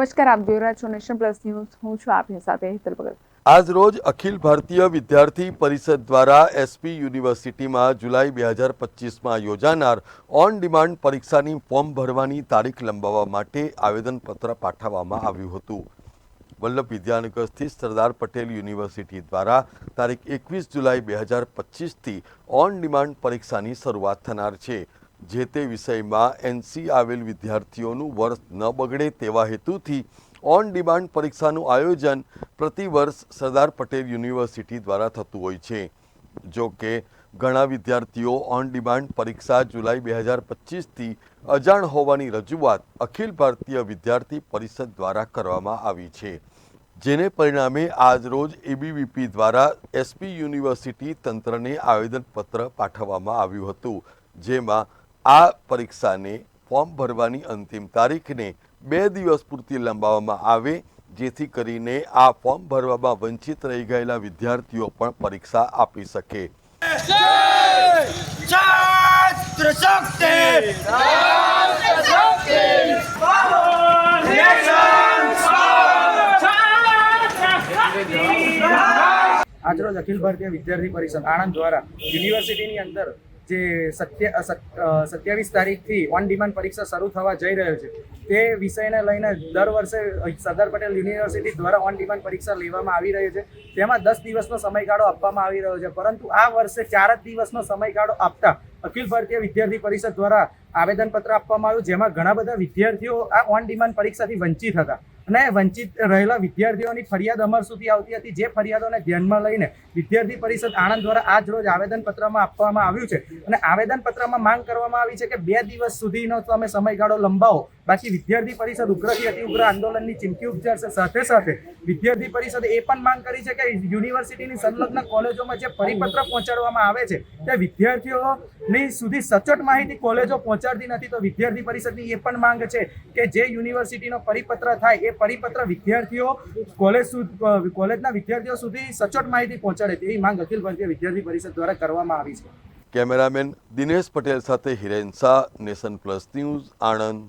નમસ્કાર, આપ જોઈ રહ્યા છો નેશન પ્લસ ન્યૂઝ. હું છું આપની સાથે હેતલ ભગત. આજ રોજ અખિલ ભારતીય વિદ્યાર્થી પરિષદ દ્વારા એસપી યુનિવર્સિટીમાં જુલાઈ બે હજાર પચીસમાં યોજાનાર ઓન ડિમાન્ડ પરીક્ષાની ફોર્મ ભરવાની તારીખ લંબાવવા માટે આવેદનપત્ર પાઠવવામાં આવ્યું હતું. વલ્લભ વિદ્યાનગર સ્થિત સરદાર પટેલ યુનિવર્સિટી દ્વારા તારીખ એકવીસ જુલાઈ બે હજાર પચીસથી ઓન ડિમાન્ડ પરીક્ષાની શરૂઆત થનાર છે. જે તે વિષયમાં એનસી આવેલ વિદ્યાર્થીઓનું વર્ષ ન બગડે તેવા હેતુથી ઓન ડિમાન્ડ પરીક્ષાનું આયોજન પ્રતિ વર્ષ સરદાર પટેલ યુનિવર્સિટી દ્વારા થતું હોય છે. જો કે ઘણા વિદ્યાર્થીઓ ઓન ડિમાન્ડ પરીક્ષા જુલાઈ બે હજાર પચીસથી અજાણ હોવાની રજૂઆત અખિલ ભારતીય વિદ્યાર્થી પરિષદ દ્વારા કરવામાં આવી છે. જેને પરિણામે આજરોજ એબીવીપી દ્વારા એસપી યુનિવર્સિટી તંત્રને આવેદનપત્ર પાઠવવામાં આવ્યું હતું. જેમાં આ પરીક્ષાને ફોર્મ ભરવાની અંતિમ તારીખને બે દિવસ પૂરતી લંબાવવામાં આવે જેથી કરીને આ ફોર્મ ભરવામાં વંચિત રહી ગયેલા વિદ્યાર્થીઓ પણ પરીક્ષા આપી શકે. આજરોજ અખિલ ભારતીય વિદ્યાર્થી પરિષદ આણંદ દ્વારા યુનિવર્સિટીની અંદર જે સત્ય સત્યાવીસ તારીખથી ઓન ડિમાન્ડ પરીક્ષા શરૂ થવા જઈ રહ્યો છે, તે વિષયને લઈને દર વર્ષે સરદાર પટેલ યુનિવર્સિટી દ્વારા ઓન ડિમાન્ડ પરીક્ષા લેવામાં આવી રહી છે. તેમાં દસ દિવસનો સમયગાળો આપવામાં આવી રહ્યો છે, પરંતુ આ વર્ષે ચાર જ દિવસનો સમયગાળો આપતા અખિલ ભારતીય વિદ્યાર્થી પરિષદ દ્વારા આવેદનપત્ર આપવામાં આવ્યું, જેમાં ઘણા બધા વિદ્યાર્થીઓ આ ઓન ડિમાન્ડ પરીક્ષાથી વંચિત હતા. અને વંચિત રહેલા વિદ્યાર્થીઓની ફરિયાદ અમર સુધી આવતી હતી. જે ફરિયાદોને ધ્યાનમાં લઈને વિદ્યાર્થી પરિષદ આણંદ દ્વારા આજ રોજ આવેદનપત્રમાં આપવામાં આવ્યું છે. અને આવેદનપત્રમાં માંગ કરવામાં આવી છે કે બે દિવસ સુધીનો તમે સમયગાળો લંબાવો. બાકી વિદ્યાર્થી પરિષદ ઉગ્રથી અતિ ઉગ્ર આંદોલનની ચીમકી ઉપજાશે. સાથે સાથે વિદ્યાર્થી પરિષદે એ પણ માંગ કરી છે કે યુનિવર્સિટીની સંલગ્ન કોલેજોમાં જે પરિપત્ર પહોંચાડવામાં આવે છે તે વિદ્યાર્થીઓની સુધી સચોટ માહિતી કોલેજો પહોંચાડતી નથી. તો વિદ્યાર્થી પરિષદની એ પણ માંગ છે કે જે યુનિવર્સિટીનો પરિપત્ર થાય, એ પરિપત્ર વિદ્યાર્થીઓ કોલેજ કોલેજના વિદ્યાર્થીઓ સુધી સચોટ માહિતી પહોંચાડે તેવી માંગ અખિલ ભારતીય વિદ્યાર્થી પરિષદ દ્વારા કરવામાં આવી છે. કેમેરામેન દિનેશ પટેલ સાથે Hiren nation plus news, Anand.